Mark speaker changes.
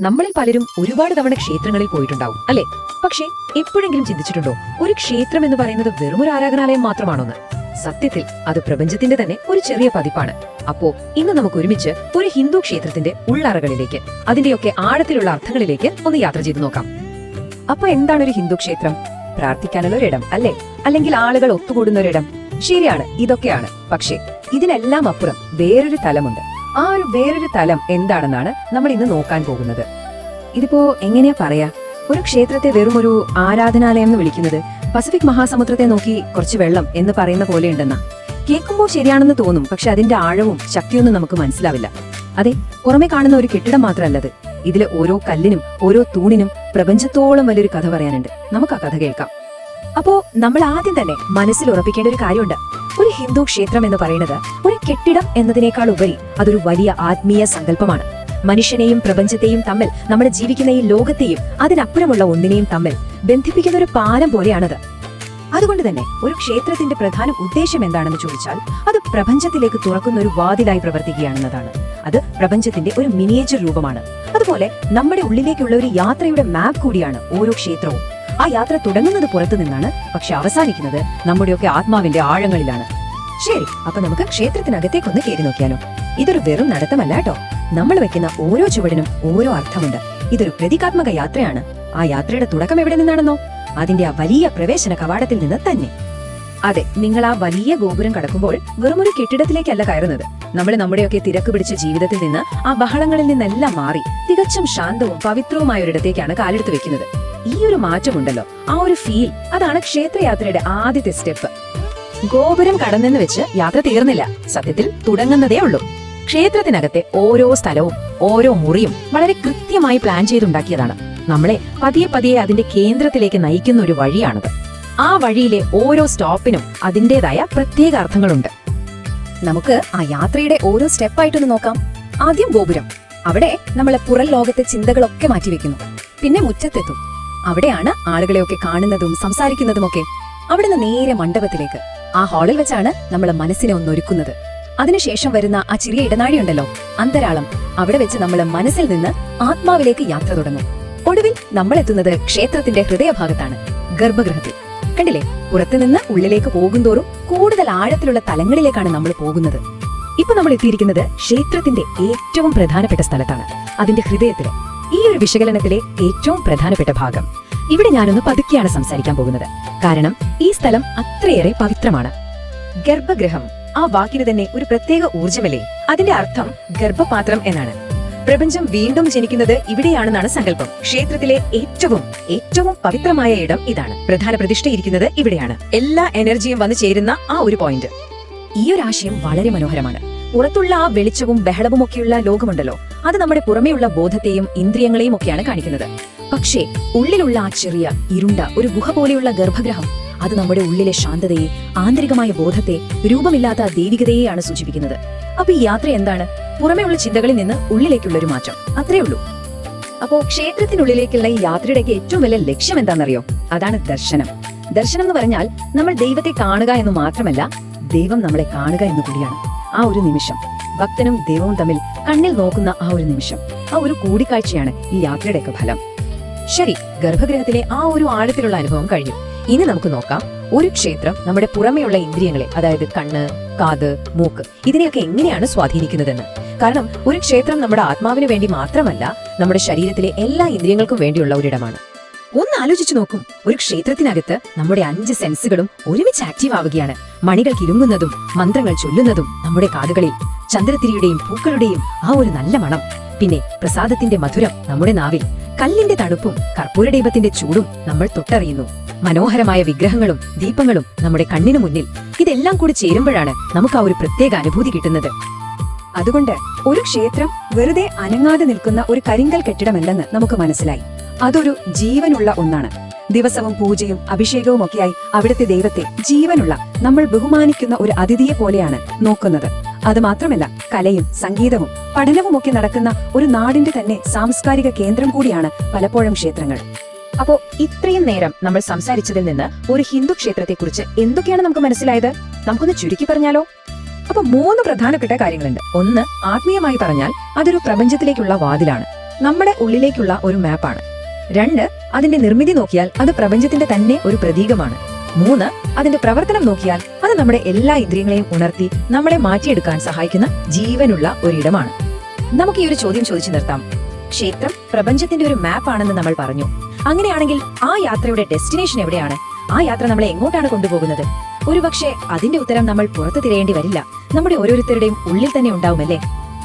Speaker 1: നമ്മളിൽ പലരും ഒരുപാട് തവണ ക്ഷേത്രങ്ങളിൽ പോയിട്ടുണ്ടാവും അല്ലെ? പക്ഷേ എപ്പോഴെങ്കിലും ചിന്തിച്ചിട്ടുണ്ടോ? ഒരു ക്ഷേത്രം എന്ന് പറയുന്നത് വെറും ഒരു ആരാധനാലയം മാത്രമാണോന്ന്? സത്യത്തിൽ അത് പ്രപഞ്ചത്തിന്റെ തന്നെ ഒരു ചെറിയ പതിപ്പാണ്. അപ്പോ ഇന്ന് നമുക്ക് ഒരുമിച്ച് ഒരു ഹിന്ദു ക്ഷേത്രത്തിന്റെ ഉള്ളറകളിലേക്ക് അതിന്റെയൊക്കെ ആഴത്തിലുള്ള അർത്ഥങ്ങളിലേക്ക് ഒന്ന് യാത്ര ചെയ്തു നോക്കാം. അപ്പൊ എന്താണ് ഒരു ഹിന്ദു ക്ഷേത്രം? പ്രാർത്ഥിക്കാനുള്ള ഒരിടം അല്ലേ? അല്ലെങ്കിൽ ആളുകൾ ഒത്തുകൂടുന്ന ഒരിടം ശരിയാണ് ഇതൊക്കെയാണ്. പക്ഷേ ഇതിനെല്ലാം അപ്പുറം വേറൊരു തലമുണ്ട്. ആ ഒരു വേറൊരു തലം എന്താണെന്നാണ് നമ്മൾ ഇന്ന് നോക്കാൻ പോകുന്നത്. ഇതിപ്പോ എങ്ങനെയാ പറയാ? ഒരു ക്ഷേത്രത്തെ വെറും ഒരു ആരാധനാലയം എന്ന് വിളിക്കുന്നത് പസഫിക് മഹാസമുദ്രത്തെ നോക്കി കുറച്ച് വെള്ളം എന്ന് പറയുന്ന പോലെ ഉണ്ടെന്നാ. കേൾക്കുമ്പോൾ ശരിയാണെന്ന് തോന്നും പക്ഷെ അതിന്റെ ആഴവും ശക്തിയൊന്നും നമുക്ക് മനസ്സിലാവില്ല. അതെ പുറമെ കാണുന്ന ഒരു കെട്ടിടം മാത്രമല്ലത്. ഇതിലെ ഓരോ കല്ലിനും ഓരോ തൂണിനും പ്രപഞ്ചത്തോളം വലിയൊരു കഥ പറയാനുണ്ട്. നമുക്ക് ആ കഥ കേൾക്കാം. അപ്പോ നമ്മൾ ആദ്യം തന്നെ മനസ്സിൽ ഉറപ്പിക്കേണ്ട ഒരു കാര്യമുണ്ട്. ഒരു ഹിന്ദു ക്ഷേത്രം എന്ന് പറയുന്നത് ഒരു കെട്ടിടം എന്നതിനേക്കാൾ ഉപരി അതൊരു വലിയ ആത്മീയ സങ്കല്പമാണ്. മനുഷ്യനെയും പ്രപഞ്ചത്തെയും തമ്മിൽ നമ്മൾ ജീവിക്കുന്ന ഈ ലോകത്തെയും അതിനപ്പുറമുള്ള ഒന്നിനെയും തമ്മിൽ ബന്ധിപ്പിക്കുന്ന ഒരു പാലം പോലെയാണത്. അതുകൊണ്ട് തന്നെ ഒരു ക്ഷേത്രത്തിന്റെ പ്രധാന ഉദ്ദേശം എന്താണെന്ന് ചോദിച്ചാൽ അത് പ്രപഞ്ചത്തിലേക്ക് തുറക്കുന്ന ഒരു വാതിലായി പ്രവർത്തിക്കുകയാണെന്നതാണ്. അത് പ്രപഞ്ചത്തിന്റെ ഒരു മിനിയേച്ചർ രൂപമാണ്. അതുപോലെ നമ്മുടെ ഉള്ളിലേക്കുള്ള ഒരു യാത്രയുടെ മാപ്പ് കൂടിയാണ് ഓരോ ക്ഷേത്രവും. ആ യാത്ര തുടങ്ങുന്നത് പുറത്തു നിന്നാണ്. പക്ഷെ അവസാനിക്കുന്നത് നമ്മുടെയൊക്കെ ആത്മാവിന്റെ ആഴങ്ങളിലാണ്. ശരി അപ്പൊ നമുക്ക് ക്ഷേത്രത്തിനകത്തേക്കൊന്ന് കയറി നോക്കിയാലോ? ഇതൊരു വെറും നടത്തമല്ല കേട്ടോ. നമ്മൾ വെക്കുന്ന ഓരോ ചുവടിനും ഓരോ അർത്ഥമുണ്ട്. ഇതൊരു പ്രതീകാത്മക യാത്രയാണ്. ആ യാത്രയുടെ തുടക്കം എവിടെ നിന്നാണെന്നോ? അതിന്റെ ആ വലിയ പ്രവേശന കവാടത്തിൽ നിന്ന് തന്നെ. അതെ നിങ്ങൾ ആ വലിയ ഗോപുരം കടക്കുമ്പോൾ വെറുമൊരു കെട്ടിടത്തിലേക്കല്ല കയറുന്നത്. നമ്മൾ നമ്മുടെയൊക്കെ തിരക്ക് പിടിച്ച ജീവിതത്തിൽ നിന്ന് ആ ബഹളങ്ങളിൽ നിന്നെല്ലാം മാറി തികച്ചും ശാന്തവും പവിത്രവുമായ ഒരിടത്തേക്കാണ് കാലെടുത്ത് വെക്കുന്നത്. ഈ ഒരു മാറ്റമുണ്ടല്ലോ. ആ ഒരു ഫീൽ അതാണ് ക്ഷേത്രയാത്രയുടെ ആദ്യത്തെ സ്റ്റെപ്പ് ഗോപുരം കടന്നെന്ന് വെച്ച് യാത്ര തീർന്നില്ല. സത്യത്തിൽ തുടങ്ങുന്നതേ ഉള്ളൂ. ക്ഷേത്രത്തിനകത്തെ ഓരോ സ്ഥലവും ഓരോ മുറിയും വളരെ കൃത്യമായി പ്ലാൻ ചെയ്തുണ്ടാക്കിയതാണ്. നമ്മളെ പതിയെ പതിയെ അതിന്റെ കേന്ദ്രത്തിലേക്ക് നയിക്കുന്ന ഒരു വഴിയാണത്. ആ വഴിയിലെ ഓരോ സ്റ്റോപ്പിനും അതിന്റേതായ പ്രത്യേക അർത്ഥങ്ങളുണ്ട്. നമുക്ക് ആ യാത്രയുടെ ഓരോ സ്റ്റെപ്പായിട്ടൊന്ന് നോക്കാം. ആദ്യം ഗോപുരം. അവിടെ നമ്മളെ പുറം ലോകത്തെ ചിന്തകളൊക്കെ മാറ്റിവെക്കുന്നു. പിന്നെ മുറ്റത്തെത്തും. അവിടെയാണ് ആളുകളെയൊക്കെ കാണുന്നതും സംസാരിക്കുന്നതുമൊക്കെ അവിടുന്ന് നേരെ മണ്ഡപത്തിലേക്ക്. ആ ഹാളിൽ വെച്ചാണ് നമ്മളെ മനസ്സിനെ ഒന്നൊരുക്കുന്നത്. അതിനുശേഷം വരുന്ന ആ ചെറിയ ഇടനാഴി ഉണ്ടല്ലോ അന്തരാളം. അവിടെ വെച്ച് നമ്മളെ മനസ്സിൽ നിന്ന് ആത്മാവിലേക്ക് യാത്ര തുടങ്ങും. ഒടുവിൽ നമ്മൾ എത്തുന്നത് ക്ഷേത്രത്തിന്റെ ഹൃദയഭാഗത്താണ് ഗർഭഗൃഹത്തിൽ. കണ്ടില്ലേ? പുറത്തുനിന്ന് ഉള്ളിലേക്ക് പോകുന്തോറും കൂടുതൽ ആഴത്തിലുള്ള തലങ്ങളിലേക്കാണ് നമ്മൾ പോകുന്നത്. ഇപ്പൊ നമ്മൾ എത്തിയിരിക്കുന്നത് ക്ഷേത്രത്തിന്റെ ഏറ്റവും പ്രധാനപ്പെട്ട സ്ഥലത്താണ് അതിന്റെ ഹൃദയത്തിൽ. ഈ ഒരു വിശകലനത്തിലെ ഏറ്റവും പ്രധാനപ്പെട്ട ഭാഗം. ഇവിടെ ഞാനൊന്ന് പതുക്കെയാണ് സംസാരിക്കാൻ പോകുന്നത്. കാരണം ഈ സ്ഥലം അത്രയേറെ പവിത്രമാണ്. ഗർഭഗൃഹം ആ വാക്കിന് തന്നെ ഒരു പ്രത്യേക ഊർജമല്ലേ അതിന്റെ അർത്ഥം ഗർഭപാത്രം എന്നാണ്. പ്രപഞ്ചം വീണ്ടും ജനിക്കുന്നത് ഇവിടെയാണെന്നാണ് സങ്കല്പം. ക്ഷേത്രത്തിലെ ഏറ്റവും ഏറ്റവും പവിത്രമായ ഇടം ഇതാണ്. പ്രധാന പ്രതിഷ്ഠയിരിക്കുന്നത് ഇവിടെയാണ്. എല്ലാ എനർജിയും വന്നു ചേരുന്ന ആ ഒരു പോയിന്റ് ഈ ഒരു ആശയം വളരെ മനോഹരമാണ്. പുറത്തുള്ള ആ വെളിച്ചവും ബഹളവും ഒക്കെയുള്ള ലോകമുണ്ടല്ലോ. അത് നമ്മുടെ പുറമേയുള്ള ബോധത്തെയും ഇന്ദ്രിയങ്ങളെയും ഒക്കെയാണ് കാണിക്കുന്നത്. പക്ഷേ ഉള്ളിലുള്ള ആ ചെറിയ ഇരുണ്ട ഒരു ഗുഹ പോലെയുള്ള ഗർഭഗ്രഹം അത് നമ്മുടെ ഉള്ളിലെ ശാന്തതയെ ആന്തരികമായ ബോധത്തെ രൂപമില്ലാത്ത ദൈവികതയെയാണ് സൂചിപ്പിക്കുന്നത്. അപ്പൊ ഈ യാത്ര എന്താണ്? പുറമേയുള്ള ചിന്തകളിൽ നിന്ന് ഉള്ളിലേക്കുള്ള ഒരു മാറ്റം. അത്രേ ഉള്ളൂ. അപ്പോ ക്ഷേത്രത്തിനുള്ളിലേക്കുള്ള ഈ യാത്രയുടെ ഏറ്റവും വലിയ ലക്ഷ്യം എന്താണെന്നറിയോ? അതാണ് ദർശനം. ദർശനം എന്ന് പറഞ്ഞാൽ നമ്മൾ ദൈവത്തെ കാണുക എന്ന് മാത്രമല്ല ദൈവം നമ്മളെ കാണുക എന്ന് കൂടിയാണ്. ആ ഒരു നിമിഷം. ഭക്തനും ദൈവവും തമ്മിൽ കണ്ണിൽ നോക്കുന്ന ആ ഒരു നിമിഷം. ആ ഒരു കൂടിക്കാഴ്ചയാണ് ഈ യാത്രയുടെയൊക്കെ ഫലം. ശരി ഗർഭഗൃഹത്തിലെ ആ ഒരു ആഴത്തിലുള്ള അനുഭവം കഴിഞ്ഞു. ഇനി നമുക്ക് നോക്കാം. ഒരു ക്ഷേത്രം നമ്മുടെ പുറമെയുള്ള ഇന്ദ്രിയങ്ങളെ അതായത് കണ്ണ് കാത് മൂക്ക് ഇതിനെയൊക്കെ എങ്ങനെയാണ് സ്വാധീനിക്കുന്നതെന്ന്. കാരണം ഒരു ക്ഷേത്രം നമ്മുടെ ആത്മാവിന് വേണ്ടി മാത്രമല്ല നമ്മുടെ ശരീരത്തിലെ എല്ലാ ഇന്ദ്രിയങ്ങൾക്കും വേണ്ടിയുള്ള ഒരിടമാണ്. ഒന്ന് ആലോചിച്ചു നോക്കും. ഒരു ക്ഷേത്രത്തിനകത്ത് നമ്മുടെ അഞ്ച് സെൻസുകളും ഒരുമിച്ച് ആക്റ്റീവ് ആവുകയാണ്. മണികൾ കിരുങ്ങുന്നതും മന്ത്രങ്ങൾ ചൊല്ലുന്നതും നമ്മുടെ കാതുകളിൽ ചന്ദ്രത്തിരിയുടെയും പൂക്കളുടെയും ആ ഒരു നല്ല മണം. പിന്നെ പ്രസാദത്തിന്റെ മധുരം നമ്മുടെ നാവിൽ കല്ലിന്റെ തണുപ്പും കർപ്പൂരദീപത്തിന്റെ ചൂടും നമ്മൾ തൊട്ടറിയുന്നു. മനോഹരമായ വിഗ്രഹങ്ങളും ദീപങ്ങളും നമ്മുടെ കണ്ണിനു മുന്നിൽ. ഇതെല്ലാം കൂടി ചേരുമ്പോഴാണ് നമുക്ക് ആ ഒരു പ്രത്യേക അനുഭൂതി കിട്ടുന്നത്. അതുകൊണ്ട് ഒരു ക്ഷേത്രം വെറുതെ അനങ്ങാതെ നിൽക്കുന്ന ഒരു കരിങ്കൽ കെട്ടിടമല്ലെന്ന് നമുക്ക് മനസ്സിലായി. അതൊരു ജീവനുള്ള ഒന്നാണ്. ദിവസവും പൂജയും അഭിഷേകവും ഒക്കെയായി അവിടുത്തെ ദൈവത്തെ ജീവനുള്ള നമ്മൾ ബഹുമാനിക്കുന്ന ഒരു അതിഥിയെ പോലെയാണ് നോക്കുന്നത്. അത് മാത്രമല്ല കലയും സംഗീതവും പഠനവും ഒക്കെ നടക്കുന്ന ഒരു നാടിന്റെ തന്നെ സാംസ്കാരിക കേന്ദ്രം കൂടിയാണ് പലപ്പോഴും ക്ഷേത്രങ്ങൾ. അപ്പോ ഇത്രയും നേരം നമ്മൾ സംസാരിച്ചതിൽ നിന്ന് ഒരു ഹിന്ദു ക്ഷേത്രത്തെ കുറിച്ച് എന്തൊക്കെയാണ് നമുക്ക് മനസ്സിലായത്? നമുക്കൊന്ന് ചുരുക്കി പറഞ്ഞാലോ? അപ്പൊ മൂന്ന് പ്രധാനപ്പെട്ട കാര്യങ്ങളുണ്ട്. ഒന്ന് ആത്മീയമായി പറഞ്ഞാൽ അതൊരു പ്രപഞ്ചത്തിലേക്കുള്ള വാതിലാണ്.
Speaker 2: നമ്മുടെ ഉള്ളിലേക്കുള്ള ഒരു മാപ്പാണ്. രണ്ട് അതിന്റെ നിർമ്മിതി നോക്കിയാൽ അത് പ്രപഞ്ചത്തിന്റെ തന്നെ ഒരു പ്രതീകമാണ്. മൂന്ന് അതിന്റെ പ്രവർത്തനം നോക്കിയാൽ അത് നമ്മുടെ എല്ലാ ഇന്ദ്രിയങ്ങളെയും ഉണർത്തി നമ്മളെ മാറ്റിയെടുക്കാൻ സഹായിക്കുന്ന ജീവനുള്ള ഒരിടമാണ്. നമുക്ക് ഈ ഒരു ചോദ്യം ചോദിച്ചു നിർത്താം. ക്ഷേത്രം പ്രപഞ്ചത്തിന്റെ ഒരു മാപ്പ് ആണെന്ന് നമ്മൾ പറഞ്ഞു. അങ്ങനെയാണെങ്കിൽ ആ യാത്രയുടെ ഡെസ്റ്റിനേഷൻ എവിടെയാണ്? ആ യാത്ര നമ്മളെ എങ്ങോട്ടാണ് കൊണ്ടുപോകുന്നത്? ഒരുപക്ഷെ അതിന്റെ ഉത്തരം നമ്മൾ പുറത്തു തിരയേണ്ടി വരില്ല. നമ്മുടെ ഓരോരുത്തരുടെയും ഉള്ളിൽ തന്നെ ഉണ്ടാവുമല്ലേ?